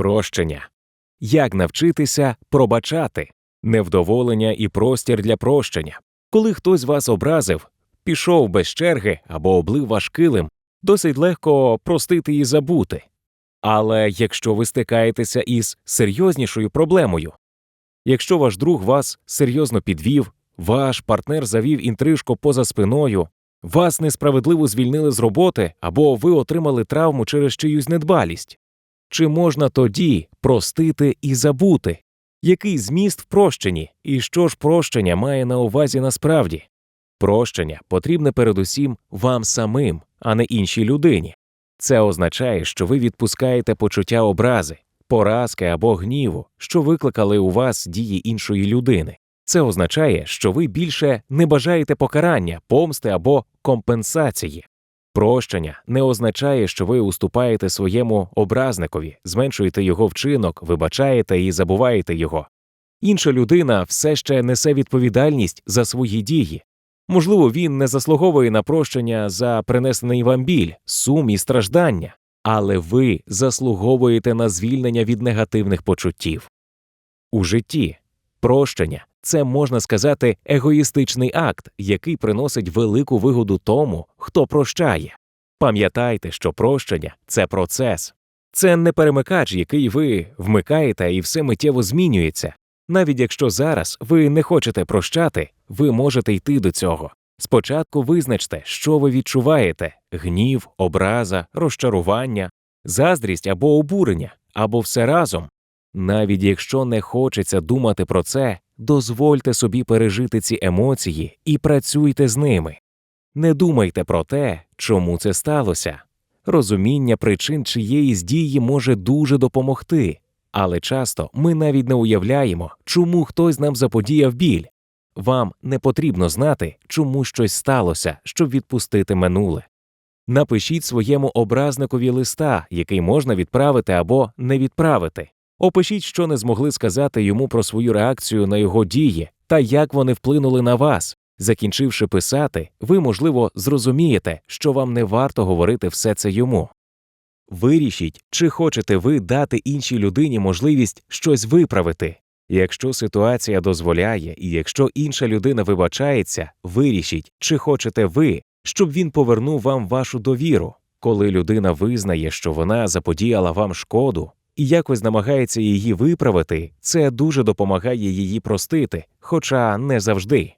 Прощення. Як навчитися пробачати невдоволення і простір для прощення. Коли хтось вас образив, пішов без черги або облив ваш килим, досить легко простити і забути. Але якщо ви стикаєтеся із серйознішою проблемою, якщо ваш друг вас серйозно підвів, ваш партнер завів інтрижку поза спиною, вас несправедливо звільнили з роботи або ви отримали травму через чиюсь недбалість, чи можна тоді простити і забути? Який зміст в прощенні, і що ж прощення має на увазі насправді? Прощення потрібне передусім вам самим, а не іншій людині. Це означає, що ви відпускаєте почуття образи, поразки або гніву, що викликали у вас дії іншої людини. Це означає, що ви більше не бажаєте покарання, помсти або компенсації. Прощення не означає, що ви уступаєте своєму образникові, зменшуєте його вчинок, вибачаєте і забуваєте його. Інша людина все ще несе відповідальність за свої дії. Можливо, він не заслуговує на прощення за принесений вам біль, сум і страждання, але ви заслуговуєте на звільнення від негативних почуттів. У житті прощення це можна сказати егоїстичний акт, який приносить велику вигоду тому, хто прощає. Пам'ятайте, що прощення це процес, це не перемикач, який ви вмикаєте і все миттєво змінюється. Навіть якщо зараз ви не хочете прощати, ви можете йти до цього. Спочатку визначте, що ви відчуваєте гнів, образа, розчарування, заздрість або обурення, або все разом. Навіть якщо не хочеться думати про це, дозвольте собі пережити ці емоції і працюйте з ними. Не думайте про те, чому це сталося. Розуміння причин чиєїсь дії може дуже допомогти, але часто ми навіть не уявляємо, чому хтось нам заподіяв біль. Вам не потрібно знати, чому щось сталося, щоб відпустити минуле. Напишіть своєму образникові листа, який можна відправити або не відправити. Опишіть, що не змогли сказати йому про свою реакцію на його дії та як вони вплинули на вас. Закінчивши писати, ви, можливо, зрозумієте, що вам не варто говорити все це йому. Вирішіть, чи хочете ви дати іншій людині можливість щось виправити. Якщо ситуація дозволяє, і якщо інша людина вибачається, вирішіть, чи хочете ви, щоб він повернув вам вашу довіру. Коли людина визнає, що вона заподіяла вам шкоду, і якось намагається її виправити, це дуже допомагає її простити, хоча не завжди.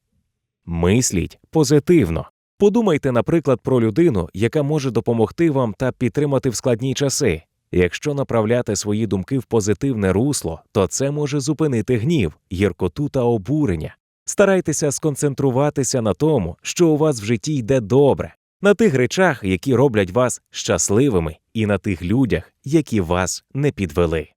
Мисліть позитивно. Подумайте, наприклад, про людину, яка може допомогти вам та підтримати в складні часи. Якщо направляти свої думки в позитивне русло, то це може зупинити гнів, гіркоту та обурення. Старайтеся сконцентруватися на тому, що у вас в житті йде добре, на тих речах, які роблять вас щасливими, і на тих людях, які вас не підвели.